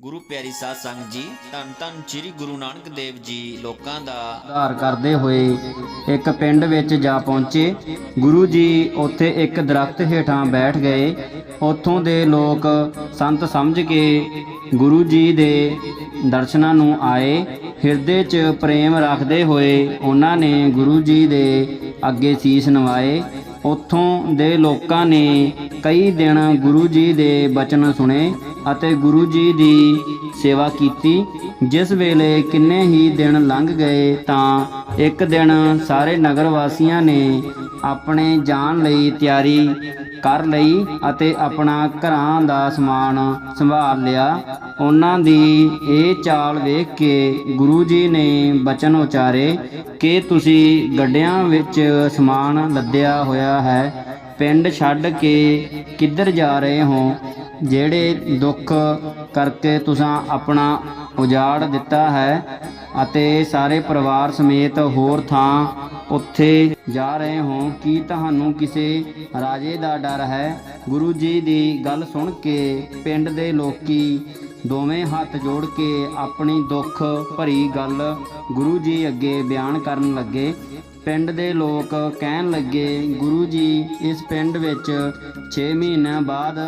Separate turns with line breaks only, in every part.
ਗੁਰੂ ਪਿਆਰੀ ਸਾਧ ਸੰਗਤ ਜੀ, ਧੰਨ ਧੰਨ ਸ੍ਰੀ ਗੁਰੂ ਨਾਨਕ ਦੇਵ ਜੀ ਲੋਕਾਂ ਦਾ
ਉਧਾਰ ਕਰਦੇ ਹੋਏ ਇੱਕ ਪਿੰਡ ਵਿੱਚ ਜਾ ਪਹੁੰਚੇ। ਗੁਰੂ ਜੀ ਉੱਥੇ ਇੱਕ ਦਰਖਤ ਹੇਠਾਂ ਬੈਠ ਗਏ। ਉੱਥੋਂ ਦੇ ਲੋਕ ਸੰਤ ਸਮਝ ਕੇ ਗੁਰੂ ਜੀ ਦੇ ਦਰਸ਼ਨਾਂ ਨੂੰ ਆਏ। ਹਿਰਦੇ 'ਚ ਪ੍ਰੇਮ ਰੱਖਦੇ ਹੋਏ ਉਹਨਾਂ ਨੇ ਗੁਰੂ ਜੀ ਦੇ ਅੱਗੇ ਸੀਸ ਨਵਾਏ। ਉੱਥੋਂ ਦੇ ਲੋਕਾਂ ਨੇ ਕਈ ਦਿਨ ਗੁਰੂ ਜੀ ਦੇ ਬਚਨ ਸੁਣੇ। ਅਤੇ ਗੁਰੂ ਜੀ ਦੀ ਸੇਵਾ ਕੀਤੀ। ਜਿਸ ਵੇਲੇ ਕਿੰਨੇ ਹੀ ਦਿਨ ਲੰਘ ਗਏ ਤਾਂ ਇੱਕ ਦਿਨ ਸਾਰੇ ਨਗਰ ਵਾਸੀਆਂ ਨੇ ਆਪਣੇ ਜਾਣ ਲਈ ਤਿਆਰੀ ਕਰ ਲਈ ਅਤੇ ਆਪਣਾ ਘਰਾਂ ਦਾ ਸਮਾਨ ਸੰਭਾਲ ਲਿਆ। ਉਹਨਾਂ ਦੀ ਇਹ ਚਾਲ ਵੇਖ ਕੇ ਗੁਰੂ ਜੀ ਨੇ ਬਚਨ ਉਚਾਰੇ ਕਿ ਤੁਸੀਂ ਗੱਡਿਆਂ ਵਿੱਚ ਸਮਾਨ ਲੱਦਿਆ ਹੋਇਆ ਹੈ। ਪਿੰਡ ਛੱਡ ਕੇ ਕਿੱਧਰ ਜਾ ਰਹੇ ਹੋ? ਜਿਹੜੇ ਦੁੱਖ ਕਰਕੇ ਤੁਸੀਂ ਆਪਣਾ ਉਜਾੜ ਦਿੱਤਾ ਹੈ ਅਤੇ ਸਾਰੇ ਪਰਿਵਾਰ ਸਮੇਤ ਹੋਰ ਥਾਂ ਉੱਥੇ ਜਾ ਰਹੇ ਹੋ, ਕੀ ਤੁਹਾਨੂੰ ਕਿਸੇ ਰਾਜੇ ਦਾ ਡਰ ਹੈ? ਗੁਰੂ ਜੀ ਦੀ ਗੱਲ ਸੁਣ ਕੇ ਪਿੰਡ ਦੇ ਲੋਕੀ ਦੋਵੇਂ ਹੱਥ ਜੋੜ ਕੇ ਆਪਣੀ ਦੁੱਖ ਭਰੀ ਗੱਲ ਗੁਰੂ ਜੀ ਅੱਗੇ ਬਿਆਨ ਕਰਨ ਲੱਗੇ। ਪਿੰਡ ਦੇ ਲੋਕ ਕਹਿਣ ਲੱਗੇ, ਗੁਰੂ ਜੀ, ਇਸ ਪਿੰਡ ਵਿੱਚ 6 ਮਹੀਨਿਆਂ ਬਾਅਦ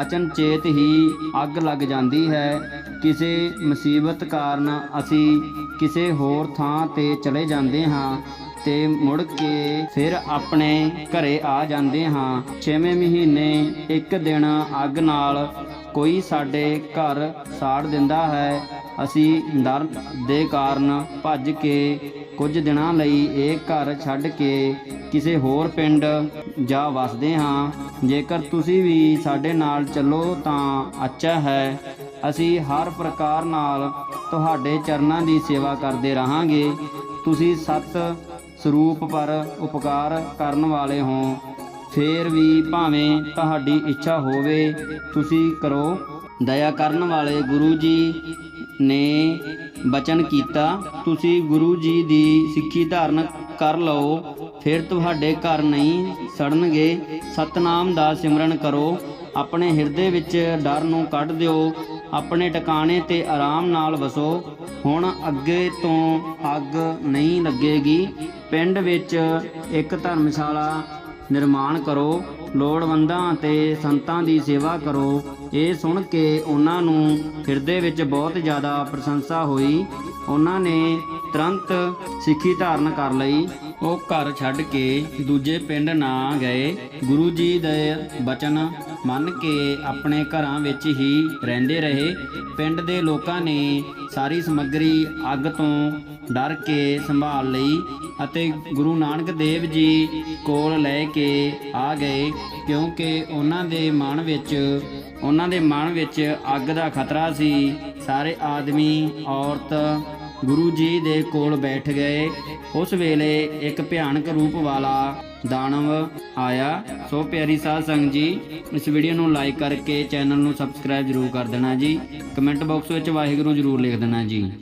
ਅਚਨਚੇਤ ਹੀ ਅੱਗ ਲੱਗ ਜਾਂਦੀ ਹੈ। ਕਿਸੇ ਮੁਸੀਬਤ ਕਾਰਨ ਅਸੀਂ ਕਿਸੇ ਹੋਰ ਥਾਂ ਤੇ ਚਲੇ ਜਾਂਦੇ ਹਾਂ। ਤੇ ਮੁੜ ਕੇ ਫਿਰ ਆਪਣੇ ਘਰੇ ਆ ਜਾਂਦੇ ਹਾਂ। 6ਵੇਂ ਮਹੀਨੇ ਇੱਕ ਦਿਨ ਅੱਗ ਨਾਲ ਕੋਈ ਸਾਡੇ ਘਰ ਸਾੜ ਦਿੰਦਾ ਹੈ। ਅਸੀਂ ਡਰ ਦੇ ਕਾਰਨ ਭੱਜ ਕੇ ਕੁਝ ਦਿਨਾਂ ਲਈ ਇਹ ਘਰ ਛੱਡ ਕੇ ਕਿਸੇ ਹੋਰ ਪਿੰਡ ਜਾ ਵਸਦੇ ਹਾਂ। ਜੇਕਰ ਤੁਸੀਂ ਵੀ ਸਾਡੇ ਨਾਲ ਚੱਲੋ ਤਾਂ ਅੱਛਾ ਹੈ। ਅਸੀਂ ਹਰ ਪ੍ਰਕਾਰ ਨਾਲ ਤੁਹਾਡੇ ਚਰਨਾਂ ਦੀ ਸੇਵਾ ਕਰਦੇ ਰਹਾਂਗੇ। ਤੁਸੀਂ ਸਤ ਸਰੂਪ ਪਰ ਉਪਕਾਰ ਕਰਨ ਵਾਲੇ ਹੋ। ਫੇਰ ਵੀ ਭਾਵੇਂ ਤੁਹਾਡੀ ਇੱਛਾ ਹੋਵੇ, ਤੁਸੀਂ ਕਰੋ। ਦਇਆ ਕਰਨ ਵਾਲੇ ਗੁਰੂ ਜੀ ਨੇ ਬਚਨ ਕੀਤਾ, ਤੁਸੀਂ ਗੁਰੂ ਜੀ ਦੀ ਸਿੱਖੀ ਧਾਰਨ ਕਰ ਲਓ। ਫਿਰ ਤੁਹਾਡੇ ਘਰ ਨਹੀਂ ਸੜਨਗੇ। ਸਤਨਾਮ ਦਾ ਸਿਮਰਨ ਕਰੋ। ਆਪਣੇ ਹਿਰਦੇ ਵਿੱਚ ਡਰ ਨੂੰ ਕੱਢ ਦਿਓ। ਆਪਣੇ ਟਿਕਾਣੇ ਤੇ ਆਰਾਮ ਨਾਲ ਵਸੋ। ਹੁਣ ਅੱਗੇ ਤੋਂ ਅੱਗ ਨਹੀਂ ਲੱਗੇਗੀ। ਪਿੰਡ ਵਿੱਚ ਇੱਕ ਧਰਮਸ਼ਾਲਾ ਨਿਰਮਾਣ ਕਰੋ। ਲੋੜਵੰਦਾਂ ਅਤੇ ਸੰਤਾਂ ਦੀ ਸੇਵਾ ਕਰੋ। ਇਹ ਸੁਣ ਕੇ ਉਹਨਾਂ ਨੂੰ ਹਿਰਦੇ ਵਿੱਚ ਬਹੁਤ ਜ਼ਿਆਦਾ ਪ੍ਰਸ਼ੰਸਾ ਹੋਈ। ਉਹਨਾਂ ਨੇ ਤੁਰੰਤ ਸਿੱਖੀ ਧਾਰਨ ਕਰ ਲਈ। ਉਹ ਘਰ ਛੱਡ ਕੇ ਦੂਜੇ ਪਿੰਡ ਨਾ ਗਏ। ਗੁਰੂ ਜੀ ਦੇ ਬਚਨ ਮੰਨ ਕੇ ਆਪਣੇ ਘਰਾਂ ਵਿੱਚ ਹੀ ਰਹਿੰਦੇ ਰਹੇ। ਪਿੰਡ ਦੇ ਲੋਕਾਂ ਨੇ ਸਾਰੀ ਸਮੱਗਰੀ ਅੱਗ ਤੋਂ ਡਰ ਕੇ ਸੰਭਾਲ ਲਈ ਅਤੇ ਗੁਰੂ ਨਾਨਕ ਦੇਵ ਜੀ ਕੋਲ ਲੈ ਕੇ ਆ ਗਏ ਕਿਉਂਕਿ ਉਹਨਾਂ ਦੇ ਮਨ ਵਿੱਚ, ਉਹਨਾਂ ਦੇ ਮਨ ਵਿੱਚ ਅੱਗ ਦਾ ਖਤਰਾ ਸੀ। ਸਾਰੇ ਆਦਮੀ, ਔਰਤ ਗੁਰੂ ਜੀ ਦੇ ਕੋਲ ਬੈਠ ਗਏ। ਉਸ ਵੇਲੇ ਇੱਕ ਭਿਆਨਕ ਰੂਪ ਵਾਲਾ ਦਾਨਵ ਆਇਆ। ਸੋ ਪਿਆਰੀ ਸਾਧ ਸੰਗਤ ਜੀ, ਇਸ ਵੀਡੀਓ ਨੂੰ ਲਾਈਕ ਕਰਕੇ ਚੈਨਲ ਨੂੰ ਸਬਸਕ੍ਰਾਈਬ ਜਰੂਰ ਕਰ ਦੇਣਾ ਜੀ। ਕਮੈਂਟ ਬਾਕਸ ਵਿੱਚ ਵਾਹਿਗੁਰੂ ਜਰੂਰ ਲਿਖ ਦੇਣਾ ਜੀ।